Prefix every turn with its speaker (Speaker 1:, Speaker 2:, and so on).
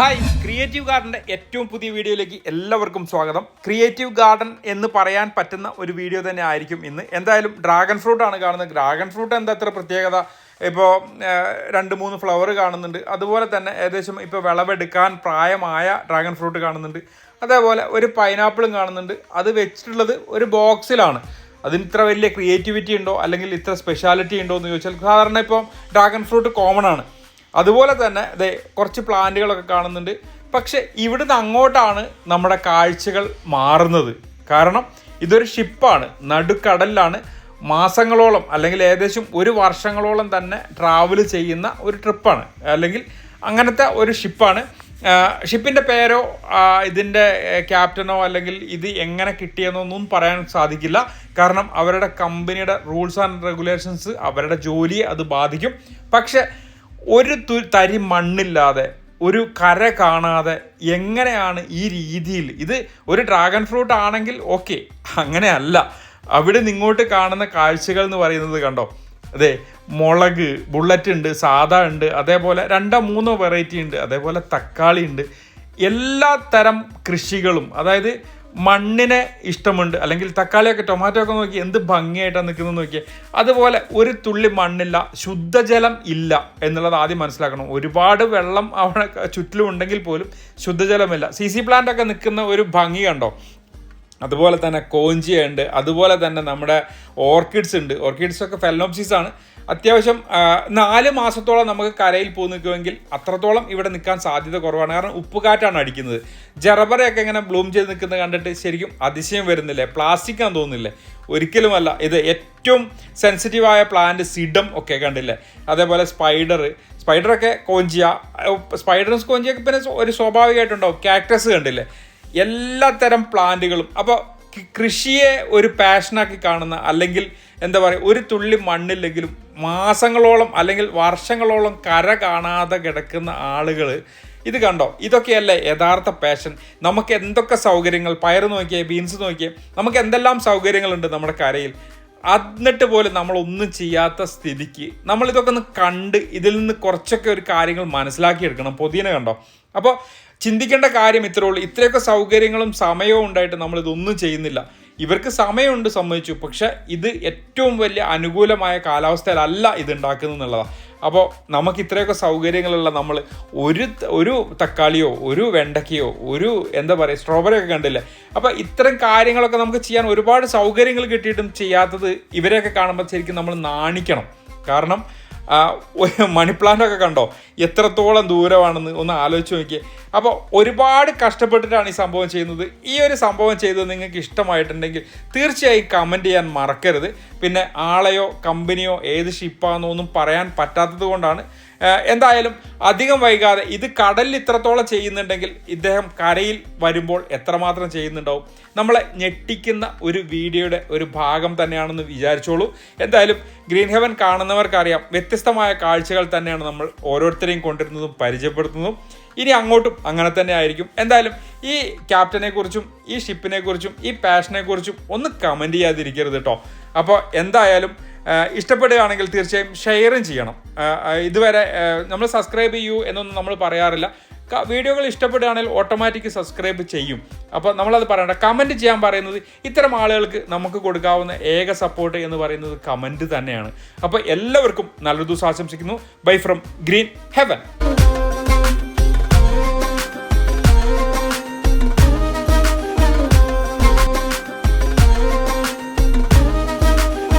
Speaker 1: Hi creative ഗാർഡന്റെ ഏറ്റവും പുതിയ വീഡിയോയിലേക്ക് എല്ലാവർക്കും സ്വാഗതം. ക്രിയേറ്റീവ് ഗാർഡൻ എന്ന് പറയാൻ പറ്റുന്ന ഒരു വീഡിയോ തന്നെ ആയിരിക്കും ഇന്ന്. എന്തായാലും ഡ്രാഗൺ ഫ്രൂട്ട് ആണ് കാണുന്നത്. ഡ്രാഗൺ ഫ്രൂട്ട് എന്താ അത്ര പ്രത്യേകത? ഇപ്പോൾ രണ്ട് മൂന്ന് ഫ്ലവർ കാണുന്നുണ്ട്. അതുപോലെ തന്നെ ഏകദേശം ഇപ്പോൾ വിളവെടുക്കാൻ പ്രായമായ ഡ്രാഗൺ ഫ്രൂട്ട് കാണുന്നുണ്ട്. അതേപോലെ ഒരു പൈനാപ്പിളും കാണുന്നുണ്ട്. അത് വെച്ചിട്ടുള്ളത് ഒരു ബോക്സിലാണ് അതിന് ഇത്ര വലിയ ക്രിയേറ്റിവിറ്റി ഉണ്ടോ? അല്ലെങ്കിൽ ഇത്ര സ്പെഷ്യാലിറ്റി ഉണ്ടോ എന്ന് ചോദിച്ചാൽ സാധാരണ ഇപ്പം ഡ്രാഗൺ ഫ്രൂട്ട് കോമൺ ആണ്. അതുപോലെ തന്നെ ദേ കുറച്ച് പ്ലാന്റുകളൊക്കെ കാണുന്നുണ്ട്. പക്ഷെ ഇവിടുന്ന് അങ്ങോട്ടാണ് നമ്മുടെ കാഴ്ചകൾ മാറുന്നത്. കാരണം ഇതൊരു ഷിപ്പാണ്. നടുക്കടലിലാണ് മാസങ്ങളോളം അല്ലെങ്കിൽ ഏകദേശം ഒരു വർഷങ്ങളോളം തന്നെ ട്രാവൽ ചെയ്യുന്ന ഒരു ട്രിപ്പാണ്. അല്ലെങ്കിൽ അങ്ങനത്തെ ഒരു ഷിപ്പാണ്. ഷിപ്പിന്റെ പേരോ ഇതിന്റെ ക്യാപ്റ്റനോ അല്ലെങ്കിൽ ഇത് എങ്ങനെ കിട്ടിയെന്നൊന്നും പറയാൻ സാധിക്കില്ല. കാരണം അവരുടെ കമ്പനിയുടെ റൂൾസ് ആൻഡ് റെഗുലേഷൻസ് അവരുടെ ജോലിയെ അത് ബാധിക്കും. പക്ഷെ ഒരു തരി മണ്ണില്ലാതെ ഒരു കര കാണാതെ എങ്ങനെയാണ് ഈ രീതിയിൽ? ഇത് ഒരു ഡ്രാഗൺ ഫ്രൂട്ട് ആണെങ്കിൽ ഓക്കെ അങ്ങനെയല്ല. അവിടെ നിങ്ങോട്ട് കാണുന്ന കാഴ്ചകൾ എന്ന് പറയുന്നത് കണ്ടോ? അതെ മുളക് ബുള്ളറ്റ് ഉണ്ട് സാദാ ഉണ്ട് അതേപോലെ രണ്ടോ മൂന്നോ വെറൈറ്റി ഉണ്ട് അതേപോലെ തക്കാളി ഉണ്ട്. എല്ലാ തരം കൃഷികളും അതായത് മണ്ണിനെ ഇഷ്ടമുണ്ട്. അല്ലെങ്കിൽ തക്കാളിയൊക്കെ ടൊമാറ്റോ ഒക്കെ നോക്കി എന്ത് ഭംഗിയായിട്ടാണ് നിൽക്കുന്നത് നോക്കിയാൽ അതുപോലെ ഒരു തുള്ളി മണ്ണില്ല ശുദ്ധജലം ഇല്ല എന്നുള്ളത് ആദ്യം മനസ്സിലാക്കണം. ഒരുപാട് വെള്ളം അവിടെ ചുറ്റിലും ഉണ്ടെങ്കിൽ പോലും ശുദ്ധജലമില്ല. സി സി പ്ലാന്റ് ഒക്കെ നിൽക്കുന്ന ഒരു ഭംഗി കണ്ടോ? അതുപോലെ തന്നെ കോഞ്ചിയ ഉണ്ട് അതുപോലെ തന്നെ നമ്മുടെ ഓർക്കിഡ്സ് ഉണ്ട്. ഓർക്കിഡ്സ് ഒക്കെ ഫെലനോപ്സിസ് ആണ്. അത്യാവശ്യം നാല് മാസത്തോളം നമുക്ക് കരയിൽ പോയി നിൽക്കുമെങ്കിൽ അത്രത്തോളം ഇവിടെ നിൽക്കാൻ സാധ്യത കുറവാണ്. കാരണം ഉപ്പുകാറ്റാണ് അടിക്കുന്നത്. ജറബറയൊക്കെ ഇങ്ങനെ ബ്ലൂം ചെയ്ത് നിൽക്കുന്നത് കണ്ടിട്ട് ശരിക്കും അതിശയം വരുന്നില്ലേ? പ്ലാസ്റ്റിക് ആണെന്ന് തോന്നുന്നില്ലേ? ഒരിക്കലുമല്ല. ഇത് ഏറ്റവും സെൻസിറ്റീവായ പ്ലാന്റ് സിഡം ഒക്കെ കണ്ടില്ലേ? അതേപോലെ സ്പൈഡർ സ്പൈഡറൊക്കെ കോഞ്ചിയ. സ്പൈഡറും കോഞ്ചിയൊക്കെ പിന്നെ ഒരു സ്വാഭാവികമായിട്ടുണ്ടാവും. കാക്ടസ് കണ്ടില്ലേ? എല്ലാത്തരം പ്ലാന്റുകളും. അപ്പോൾ കൃഷിയെ ഒരു പാഷനാക്കി കാണുന്ന അല്ലെങ്കിൽ എന്താ പറയുക ഒരു തുള്ളി മണ്ണില്ലെങ്കിലും മാസങ്ങളോളം അല്ലെങ്കിൽ വർഷങ്ങളോളം കര കാണാതെ കിടക്കുന്ന ആളുകൾ ഇത് കണ്ടോ? ഇതൊക്കെയല്ലേ യഥാർത്ഥ പാഷൻ നമുക്ക് എന്തൊക്കെ സൗകര്യങ്ങൾ? പയർ നോക്കിയേ ബീൻസ് നോക്കിയേ നമുക്ക് എന്തെല്ലാം സൗകര്യങ്ങളുണ്ട് നമ്മുടെ കരയിൽ? എന്നിട്ട് പോലും നമ്മളൊന്നും ചെയ്യാത്ത സ്ഥിതിക്ക് നമ്മൾ ഇതൊക്കെ ഒന്ന് കണ്ട് ഇതിൽ നിന്ന് കുറച്ചൊക്കെ ഒരു കാര്യങ്ങൾ മനസ്സിലാക്കിയെടുക്കണം. പൊതിയന കണ്ടോ? അപ്പോൾ ചിന്തിക്കേണ്ട കാര്യം ഇത്രേ ഉള്ളൂ. ഇത്രയൊക്കെ സൗകര്യങ്ങളും സമയവും ഉണ്ടായിട്ട് നമ്മൾ ഇതൊന്നും ചെയ്യുന്നില്ല. ഇവർക്ക് സമയമുണ്ട് സമ്മതിച്ചു. പക്ഷെ ഇത് ഏറ്റവും വലിയ അനുകൂലമായ കാലാവസ്ഥയിലല്ല ഇത് ഉണ്ടാക്കുന്നത് എന്നുള്ളതാണ് അപ്പോൾ നമുക്ക് ഇത്രയൊക്കെ സൗകര്യങ്ങളുള്ള നമ്മൾ ഒരു ഒരു തക്കാളിയോ ഒരു വെണ്ടയ്ക്കയോ ഒരു എന്താ പറയുക സ്ട്രോബെറി ഒക്കെ കണ്ടില്ലേ? അപ്പോൾ ഇത്തരം കാര്യങ്ങളൊക്കെ നമുക്ക് ചെയ്യാൻ ഒരുപാട് സൗകര്യങ്ങൾ കിട്ടിയിട്ടും ചെയ്യാത്തത് ഇവരെയൊക്കെ കാണുമ്പോൾ ശരിക്കും നമ്മൾ നാണിക്കണം. കാരണം മണി പ്ലാന്റ് ഒക്കെ കണ്ടോ? എത്രത്തോളം ദൂരമാണെന്ന് ഒന്ന് ആലോചിച്ച് നോക്കിയേ. അപ്പോൾ ഒരുപാട് കഷ്ടപ്പെട്ടിട്ടാണ് ഈ സംഭവം ചെയ്യുന്നത്. ഈ ഒരു സംഭവം ചെയ്തത് നിങ്ങൾക്ക് ഇഷ്ടമായിട്ടുണ്ടെങ്കിൽ തീർച്ചയായും കമന്റ് ചെയ്യാൻ മറക്കരുത്. പിന്നെ ആളെയോ കമ്പനിയോ ഏത് ഷിപ്പാണെന്നോ ഒന്നും പറയാൻ പറ്റാത്തത് കൊണ്ടാണ്. എന്തായാലും അധികം വൈകാതെ ഇത് കടലിൽ ഇത്രത്തോളം ചെയ്യുന്നുണ്ടെങ്കിൽ ഇദ്ദേഹം കരയിൽ വരുമ്പോൾ എത്രമാത്രം ചെയ്യുന്നുണ്ടാവും? നമ്മളെ ഞെട്ടിക്കുന്ന ഒരു വീഡിയോയുടെ ഒരു ഭാഗം തന്നെയാണെന്ന് വിചാരിച്ചോളൂ. എന്തായാലും ഗ്രീൻ ഹെവൻ കാണുന്നവർക്കറിയാം വ്യത്യസ്തമായ കാഴ്ചകൾ തന്നെയാണ് നമ്മൾ ഓരോരുത്തരെയും കൊണ്ടിരുന്നതും പരിചയപ്പെടുത്തുന്നതും ഇനി അങ്ങോട്ടും അങ്ങനെ തന്നെ ആയിരിക്കും. എന്തായാലും ഈ ക്യാപ്റ്റനെ കുറിച്ചും ഈ ഷിപ്പിനെ കുറിച്ചും ഈ പാഷനെ കുറിച്ചും ഒന്ന് കമന്റ് ചെയ്യാതിരിക്കരുത് കേട്ടോ അപ്പോൾ എന്തായാലും ഇഷ്ടപ്പെടുകയാണെങ്കിൽ തീർച്ചയായും ഷെയറും ചെയ്യണം. ഇതുവരെ നമ്മൾ സബ്സ്ക്രൈബ് ചെയ്യൂ എന്നൊന്നും നമ്മൾ പറയാറില്ല. വീഡിയോകൾ ഇഷ്ടപ്പെടുകയാണെങ്കിൽ ഓട്ടോമാറ്റിക് സബ്സ്ക്രൈബ് ചെയ്യും. അപ്പോൾ നമ്മളത് പറയണ്ട. കമന്റ് ചെയ്യാൻ പറയുന്നത് ഇത്തരം ആളുകൾക്ക് നമുക്ക് കൊടുക്കാവുന്ന ഏക സപ്പോർട്ട് എന്ന് പറയുന്നത് കമന്റ് തന്നെയാണ്. അപ്പോൾ എല്ലാവർക്കും നല്ലൊരു ദിവസം ആശംസിക്കുന്നു. Bye from green heaven